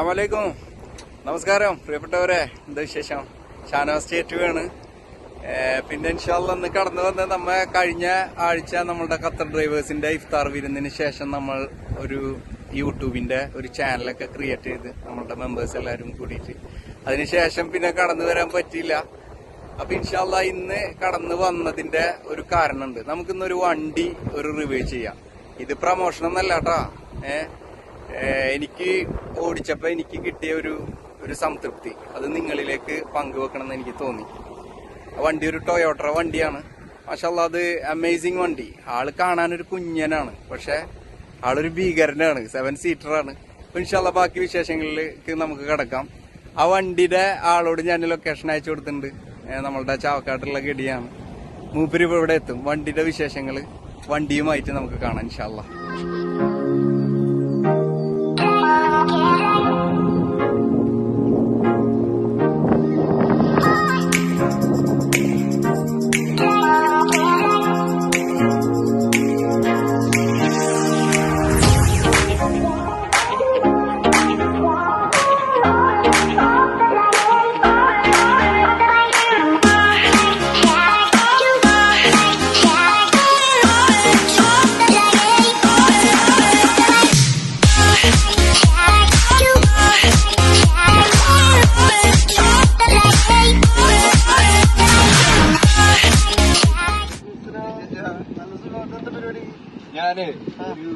അസ്സലാമലൈക്കും. നമസ്കാരം പ്രിയപ്പെട്ടവരെ. എന്താ വിശേഷം? ഷാനവാസ് ആണ്. പിന്നെ ഇൻഷാല്ല ഇന്ന് കടന്നു വന്ന് നമ്മ കഴിഞ്ഞ ആഴ്ച നമ്മളുടെ ഖത്തർ ഡ്രൈവേഴ്സിന്റെ ഇഫ്താർ വിരുന്നിന് ശേഷം നമ്മൾ ഒരു യൂട്യൂബിന്റെ ഒരു ചാനലൊക്കെ ക്രിയേറ്റ് ചെയ്ത് നമ്മളുടെ മെമ്പേഴ്സ് എല്ലാവരും കൂടിയിട്ട്. അതിനുശേഷം പിന്നെ കടന്നു വരാൻ പറ്റിയില്ല. അപ്പൊ ഇൻഷാല്ല ഇന്ന് കടന്നു വന്നതിന്റെ ഒരു കാരണമുണ്ട്. നമുക്കിന്നൊരു വണ്ടി ഒരു റിവ്യൂ ചെയ്യാം. ഇത് പ്രമോഷൻ ഒന്നല്ല കേട്ടാ ഏഹ് എനിക്ക് ഓടിച്ചപ്പോൾ എനിക്ക് കിട്ടിയ ഒരു ഒരു സംതൃപ്തി. അത് നിങ്ങളിലേക്ക് പങ്കുവെക്കണം എന്ന് എനിക്ക് തോന്നി. വണ്ടി ഒരു ടൊയോട്ട വണ്ടിയാണ്. മാഷല്ല അത് അമേസിങ് വണ്ടി. ആൾ കാണാനൊരു കുഞ്ഞനാണ്. പക്ഷെ ആളൊരു ഭീകരനാണ്. സെവൻ സീറ്ററാണ് ഇൻഷാല്ല ബാക്കി വിശേഷങ്ങളിലേക്ക് നമുക്ക് കിടക്കാം. ആ വണ്ടിയുടെ ആളോട് ഞാൻ ലൊക്കേഷൻ അയച്ചു കൊടുത്തിട്ടുണ്ട്. നമ്മളുടെ ചാവക്കാട്ടുള്ള ഗടിയാണ് മൂപ്പര് ഇവിടെ എത്തും. വണ്ടിയുടെ വിശേഷങ്ങൾ വണ്ടിയുമായിട്ട് നമുക്ക് കാണാം ഇൻഷാല്ല.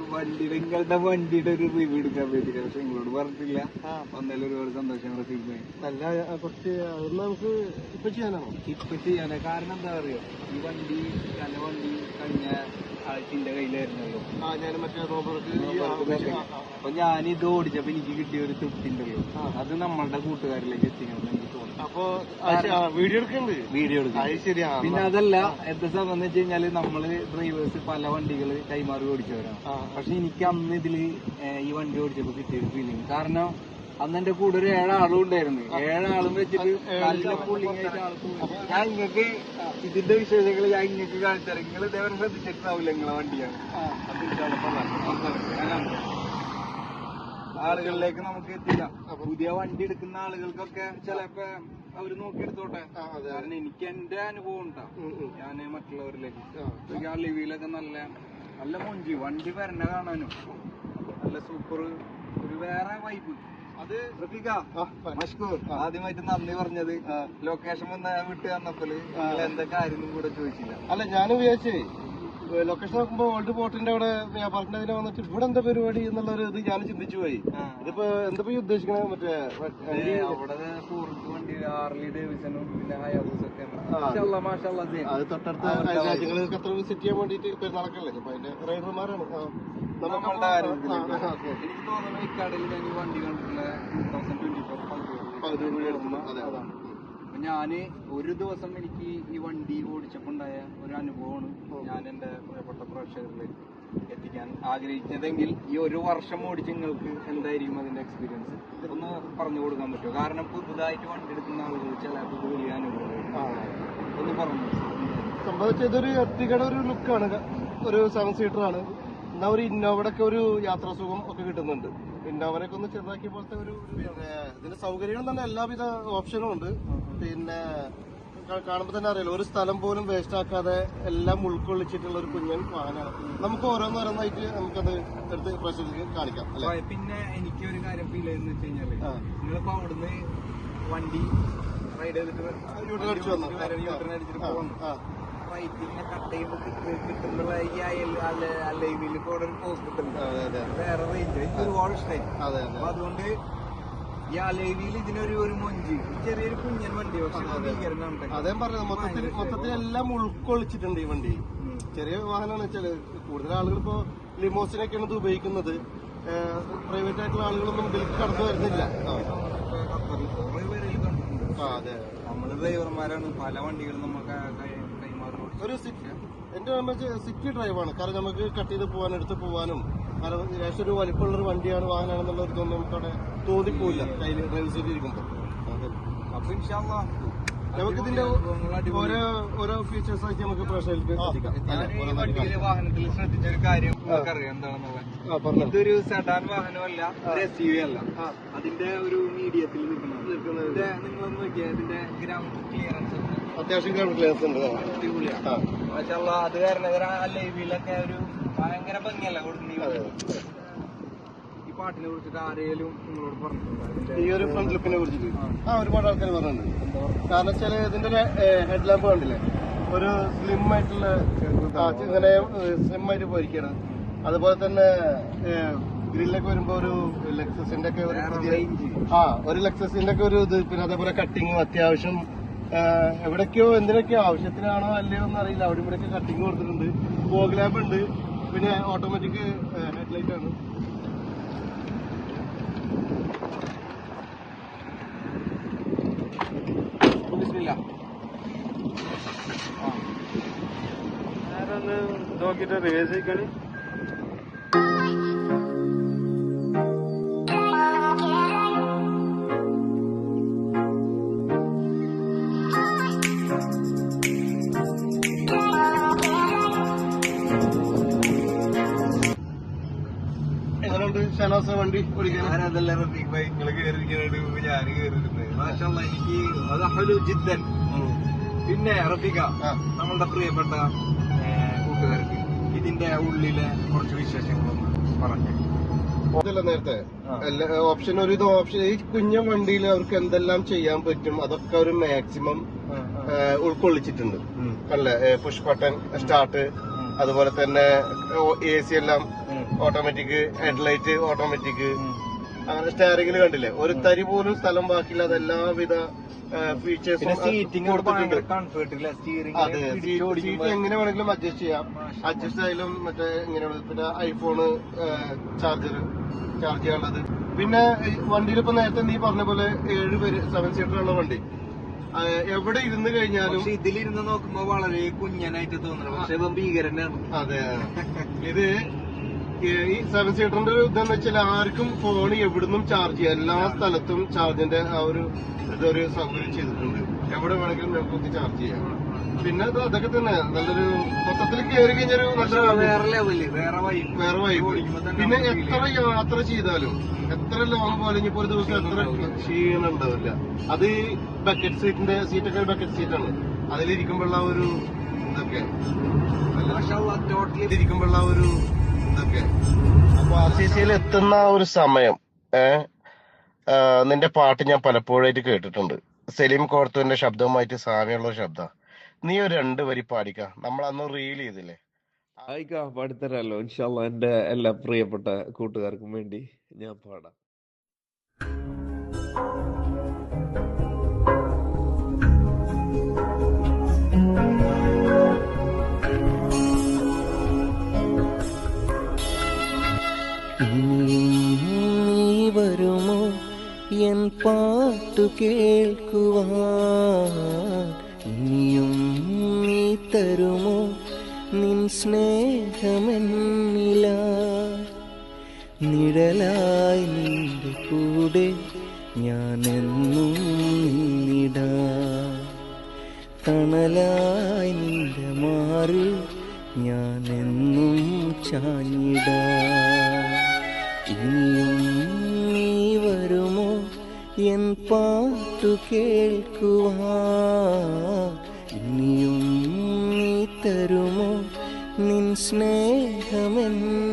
വണ്ടിയുടെ നിങ്ങളുടെ വണ്ടിയുടെ ഒരു റിവ്യൂ എടുക്കാൻ പറ്റില്ല പക്ഷെ നിങ്ങളോട് പറഞ്ഞിട്ടില്ല. വന്നാലും ഒരുപാട് സന്തോഷം നല്ല ആ, കുറച്ച് നമുക്ക് ഇപ്പൊ ചെയ്യാനാണോ? ഇപ്പൊ ചെയ്യാനാ കാരണം എന്താ അറിയോ? ഈ വണ്ടി നല്ല വണ്ടി കഴിഞ്ഞ ആഴ്ച കയ്യിലായിരുന്നു കയ്യിലായിരുന്നല്ലോ. അപ്പൊ ഞാൻ ഇത് ഓടിച്ചപ്പോ എനിക്ക് കിട്ടിയ ഒരു തൃപ്തി ഉണ്ടല്ലോ അത് നമ്മളുടെ കൂട്ടുകാരിലേക്ക് എത്തിക്കണം എനിക്ക് തോന്നുന്നു അപ്പൊ വീഡിയോ എടുക്കണ്ട്? വീഡിയോ എടുക്കും. പിന്നെ അതല്ല എന്താ എന്ന് വെച്ച് കഴിഞ്ഞാൽ നമ്മൾ ഡ്രൈവേഴ്സ് പല വണ്ടികൾ കൈമാറി ഓടിച്ചവരാണ്. പക്ഷെ എനിക്ക് അന്ന് ഇതിൽ ഈ വണ്ടി ഓടിച്ചപ്പോ കിട്ടിയ ഒരു ഫീലിംഗ് കാരണം അന്ന് എന്റെ കൂടെ ഒരു ഏഴാളും ഉണ്ടായിരുന്നു. ഏഴാളും വെച്ചിട്ട് നല്ല പുള്ളിങ് ആയിട്ട് ആൾക്ക് ഞാൻ ഇങ്ങക്ക് ഇതിന്റെ വിശേഷങ്ങൾ ഞാൻ ഇങ്ങക്ക് കാണിച്ചാൽ നിങ്ങൾ ഇതേവരെ ശ്രദ്ധിച്ചിട്ടുണ്ടാവില്ല നിങ്ങളെ വണ്ടിയാണ്. ആളുകളിലേക്ക് നമുക്ക് എത്തില്ല. പുതിയ വണ്ടി എടുക്കുന്ന ആളുകൾക്കൊക്കെ ചിലപ്പോ അവർ നോക്കിയെടുത്തോട്ടെ. കാരണം എനിക്ക് എന്റെ അനുഭവം ഉണ്ടാ. ഞാൻ മറ്റുള്ളവരിലേക്ക്. ആ. ആ ലിവിയിലൊക്കെ നല്ല നല്ല മുഞ്ചി. വണ്ടി വരണ കാണാനും. നല്ല സൂപ്പർ ഒരു വേറെ വൈബ് അത് മഷ്കൂർ. ആദ്യമായിട്ട് നന്ദി പറഞ്ഞത്. ലൊക്കേഷൻ വന്ന് വിട്ട് വന്നപ്പോൾ എന്തൊക്കെ ആയിരുന്നു കൂടെ ചോദിച്ചില്ല. അല്ല ഞാൻ വിചാരിച്ചേ ലൊക്കേഷൻ നോക്കുമ്പോ ഓൾഡ് പോർട്ടിന്റെ അവിടെ വ്യാപാരത്തിന്റെ അതിനെ വന്നിട്ട് ഇവിടെ എന്താ പരിപാടി എന്നുള്ള ഒരു ഇത് ഞാൻ ചിന്തിച്ചു പോയി. ഇതിപ്പോ എന്താ ഉദ്ദേശിക്കണേ? മറ്റേ അവിടെ സുഹൃത്ത് വണ്ടി ആർലി ഡേവിസണും പിന്നെ ഹയാബൂസൊക്കെ. അത് തൊട്ടടുത്ത വിസിറ്റ് ചെയ്യാൻ വേണ്ടിയിട്ട് പെരുന്നാളക്കല്ലേ അപ്പൊ അതിന്റെ റൈഡർമാരാണ്. എനിക്ക് തോന്നുന്നു ഈ ഞാൻ വണ്ടി കണ്ടിട്ടുള്ള ടൂ തൗസൻഡ് ട്വന്റി ഫോർ ഞാൻ ഒരു ദിവസം എനിക്ക് ഈ വണ്ടി ഓടിച്ചപ്പോൾ ഉണ്ടായ ഒരു അനുഭവമാണ് ഞാൻ എന്റെ പ്രിയപ്പെട്ട പ്രേക്ഷകരിലേക്ക് എത്തിക്കാൻ ആഗ്രഹിച്ചതെങ്കിൽ ഈ ഒരു വർഷം ഓടിച്ച് നിങ്ങൾക്ക് എന്തായിരിക്കും അതിന്റെ എക്സ്പീരിയൻസ് ഒന്ന് പറഞ്ഞു കൊടുക്കാൻ പറ്റുമോ? കാരണം പുതുതായിട്ട് വണ്ടി എടുക്കുന്ന ആളുകൾ ചിലപ്പോൾ ഇത് വലിയ അനുഭവം ഒന്ന് പറഞ്ഞു സംഭവിച്ച ഇതൊരു എർട്ടിഗയുടെ ഒരു ലുക്കാണ് ഒരു സെവൻ സീറ്റർ ആണ്. എന്നാ ഒരു ഇന്നോവയുടെ ഒക്കെ ഒരു യാത്രാസുഖം ഒക്കെ കിട്ടുന്നുണ്ട്. ഇന്നോവനൊക്കെ ഒന്ന് ചെറുതാക്കിയ പോലത്തെ ഒരു ഇതിന്റെ സൗകര്യങ്ങൾ തന്നെ എല്ലാവിധ ഓപ്ഷനും ഉണ്ട്. പിന്നെ കാണുമ്പോൾ തന്നെ അറിയാലോ ഒരു സ്ഥലം പോലും വേസ്റ്റ് ആക്കാതെ എല്ലാം ഉൾക്കൊള്ളിച്ചിട്ടുള്ള ഒരു കുഞ്ഞൻ വാഹനമാണ്. നമുക്ക് ഓരോന്നോരോന്നായിട്ട് നമുക്കത് എടുത്ത് പ്രശ്നത്തിൽ കാണിക്കാം അല്ലെ? പിന്നെ എനിക്ക് ഒരു കാര്യം ഫീൽ ചെയ്യുന്ന വെച്ച് കഴിഞ്ഞാൽ. നിങ്ങളിപ്പോ അവിടുന്ന് വണ്ടി റൈഡ് ചെയ്തിട്ട്. റൈറ്റിങ്ങനെ കട്ട് ചെയ്യുമ്പോൾ കിട്ടുന്നുള്ള ഈ ഇപ്പൊ ഒരു പോസ്റ്റ് കിട്ടുന്നുണ്ട് അതെ അതെ. വേറെ റേഞ്ച് എനിക്ക് ഒരുപാട് ഇഷ്ടമായി അതുകൊണ്ട് ഈ അലൈവിയിൽ ഇതിനൊരു ഒരു മൊഞ്ചി ചെറിയൊരു കുഞ്ഞൻ വണ്ടി പക്ഷെ അതെ. പറഞ്ഞത്. മൊത്തത്തിൽ മൊത്തത്തിൽ എല്ലാം ഉൾക്കൊള്ളിച്ചിട്ടുണ്ട് ഈ വണ്ടി. ചെറിയ വാഹനമാണ് വെച്ചാൽ കൂടുതൽ ആളുകൾ ഇപ്പോ ലിമോസിനൊക്കെയാണ് ഇത് ഉപയോഗിക്കുന്നത്. പ്രൈവറ്റ് ആയിട്ടുള്ള ആളുകളൊന്നും ഇതിലേക്ക് കടന്നു വരുന്നില്ല. അതെ. നമ്മൾ ഡ്രൈവർമാരാണ് പല വണ്ടികളും നമുക്ക് ഒരു സിറ്റി എന്റെ സിറ്റി ഡ്രൈവാണ് കാരണം നമുക്ക് കട്ട് ചെയ്ത് പോകാനും എടുത്ത് പോകാനും കാരണം ലക്ഷം രൂപ വലിപ്പമുള്ള ഒരു വണ്ടിയാണ് വാഹനമാണെന്നുള്ള ഒരു ഇതൊന്നും നമുക്ക് അവിടെ തോന്നിപ്പോയില്ല കയ്യിൽ ഡ്രൈവ് സീറ്റ് ഇരിക്കുമ്പോൾ അതെ. അപ്പൊ ഇൻഷാല്ലാ നമുക്ക് ഇതിന്റെ അനുഭവങ്ങൾ അടിപൊളി. ഓരോ ഓരോ ഫീച്ചേഴ്സ് ആക്കി നമുക്ക് പ്രശ്നം വണ്ടിയിലെ വാഹനത്തിൽ ശ്രദ്ധിച്ച ഒരു കാര്യം. എന്താണെന്നുള്ളത്. ഇതൊരു സെഡാൻ വാഹനമല്ല ഒരു എസ് യു അല്ല. അതിന്റെ ഒരു മീഡിയത്തിൽ നിൽക്കുന്നത്. നിങ്ങളൊന്ന് നോക്കിയാൽ ഇതിന്റെ ഗ്രൗണ്ട് ക്ലിയറൻസ് അത്യാവശ്യം ഗ്രൗണ്ട് ക്ലിയറൻസ് ഉണ്ട്. അടിപൊളിയാണ് ആ. അത് കാരണം ലൈവിലൊക്കെ ഒരു ഭയങ്കര ഭംഗിയല്ല കൊടുക്കുന്ന അതെ. ഈ പാട്ടിനെ കുറിച്ചിട്ട് ആരെങ്കിലും നിങ്ങളോട് പറഞ്ഞിട്ടുണ്ടോ? ഈ ഒരു ഫ്രണ്ട് ലുക്കിനെ കുറിച്ചിട്ട്? ആ. ഒരുപാട് ആൾക്കാർ പറഞ്ഞിട്ടുണ്ട്. കാരണം വെച്ചാൽ ഇതിന്റെ ഹെഡ് ലാമ്പ് കണ്ടില്ലേ? ഒരു സ്ലിം ആയിട്ടുള്ള ഇങ്ങനെ സ്ലിം ആയിട്ട് പോയിരിക്കണം. അതുപോലെ തന്നെ ഗ്രില്ലൊക്കെ വരുമ്പോ ഒരു ലെക്സസിന്റെ ഒക്കെ ഒരു പുതിയ ആ ഒരു ലെക്സസിന്റെ ഒക്കെ ഒരു ഇത് പിന്നെ അതേപോലെ കട്ടിങ്ങും അത്യാവശ്യം എവിടൊക്കെയോ എന്തിനൊക്കെയോ ആവശ്യത്തിനാണോ അല്ലയോ എന്ന് അറിയില്ല. അവിടെ ഇവിടെയൊക്കെ കട്ടിങ് കൊടുത്തിട്ടുണ്ട്. ഫോഗ് ലാബ് ഉണ്ട്. പിന്നെ ഓട്ടോമാറ്റിക് ഹെഡ്ലൈറ്റ് ആണ്. നോക്കിട്ട് റിവേഴ്സ് ചെയ്യിക്കാണ്. എങ്ങനെയുണ്ട് ഷനോസ വണ്ടി ഓടിക്കാൻ. ഞാനതല്ല റഫീഖ് ഭായി നിങ്ങൾ കേറിയിരിക്കണ ഞാൻ കേറിയിരുന്നത് മാഷാല്ലാ എനിക്ക് അത് അഹ്ലു ജിദ്ദൻ. പിന്നെ റഫീഖ. നമ്മളുടെ പ്രിയപ്പെട്ട കൂട്ടുകാർക്ക്. ഇതിന്റെ ഉള്ളിലെ കുറച്ച് വിശേഷങ്ങളൊന്ന് പറഞ്ഞു. അതല്ല നേരത്തെ? ഓപ്ഷൻ ഒരു ഇത് ഓപ്ഷൻ ഈ കുഞ്ഞ വണ്ടിയിൽ അവർക്ക് എന്തെല്ലാം ചെയ്യാൻ പറ്റും? അതൊക്കെ ഒരു മാക്സിമം ഉൾക്കൊള്ളിച്ചിട്ടുണ്ട്. അല്ലേ? പുഷ് ബട്ടൺ സ്റ്റാർട്ട് അതുപോലെ തന്നെ എ സി എല്ലാം ഓട്ടോമാറ്റിക് ഹെഡ്ലൈറ്റ് ഓട്ടോമാറ്റിക് അങ്ങനെ സ്റ്റാറിംഗിൽ കണ്ടില്ലേ? ഒരു തരി പോലും സ്ഥലം ബാക്കിയില്ലാതെ എല്ലാവിധ ഫീച്ചേഴ്സും അതെ സീറ്റ് എങ്ങനെ വേണമെങ്കിലും അഡ്ജസ്റ്റ് ചെയ്യാം. അഡ്ജസ്റ്റ് ആയാലും മറ്റേ ഇങ്ങനെ പിന്നെ ഐഫോണ് ചാർജർ ചാർജ് ചെയ്യാനുള്ളത്. പിന്നെ വണ്ടിയിൽ ഇപ്പൊ നേരത്തെ നീ പറഞ്ഞ പോലെ ഏഴ് പേര് സെവൻ സീറ്റർ ഉള്ള വണ്ടി. എവിടെ ഇരുന്ന് കഴിഞ്ഞാലും ഇതിലിരുന്ന് നോക്കുമ്പോ വളരെ കുഞ്ഞനായിട്ട് തോന്നണം പക്ഷെ ഭീകരനാണ്. അതെ. ഇത് ഈ- സെവൻ സീറ്ററിന്റെ ഒരു ഇതെന്ന് വെച്ചാൽ ആർക്കും ഫോൺ എവിടുന്നും ചാർജ് ചെയ്യാം എല്ലാ സ്ഥലത്തും ചാർജിന്റെ ആ ഒരു ഇതൊരു സൗകര്യം ചെയ്തിട്ടുണ്ട്. എവിടെ വേണമെങ്കിലും നമുക്ക് ചാർജ് ചെയ്യാം. പിന്നെ ഇത് അതൊക്കെ തന്നെ നല്ലൊരു മൊത്തത്തിൽ കയറി കഴിഞ്ഞൊരു വേറെ വൈബ് പിന്നെ എത്ര യാത്ര ചെയ്താലും എത്ര ലോങ് പോലെ ഇനിയിപ്പോ ഒരു ദിവസം എത്ര ക്ഷീണം ഉണ്ടാവില്ല അത് ഈ ബക്കറ്റ് സീറ്റിന്റെ സീറ്റൊക്കെ ബക്കറ്റ് സീറ്റാണ് അതിലിരിക്കുമ്പോഴുള്ള ഒരു ഇതൊക്കെ. ഇരിക്കുമ്പോഴുള്ള ഒരു ഇതൊക്കെ. അപ്പൊ ആർ സി സിയിൽ എത്തുന്ന ഒരു സമയം ഏർ നിന്റെ പാട്ട് ഞാൻ പലപ്പോഴായിട്ട് കേട്ടിട്ടുണ്ട്. സലീം കോർത്തുവിന്റെ ശബ്ദവുമായിട്ട് സാമ്യമുള്ള ശബ്ദ. നീ ഒരു രണ്ട് വരി പാടിക്ക. നമ്മൾ അന്ന് റീൽ ചെയ്തില്ലേ? ആയിക്കാ പാടിത്തരാലോ. ഇൻഷാല്ല എന്റെ എല്ലാ പ്രിയപ്പെട്ട കൂട്ടുകാർക്കും വേണ്ടി ഞാൻ പാടാം. നീ വരുമോ? എൻ പാട്ടു കേൾക്കുവാൻ. നീ തരുമോ? നിൻ സ്നേഹമെന്നില. നിഴലായി നിന്റെ കൂടെ ഞാനെന്നും തണലായി നിന്റെ മാറി ഞാനെന്നും ചാഞ്ഞിടാ. ഇനിയും വരുമോ എൻ പാട്ടു കേൾക്കുവാ. ഇനിയും തരുമോ നിൻ സ്നേഹമെന്നില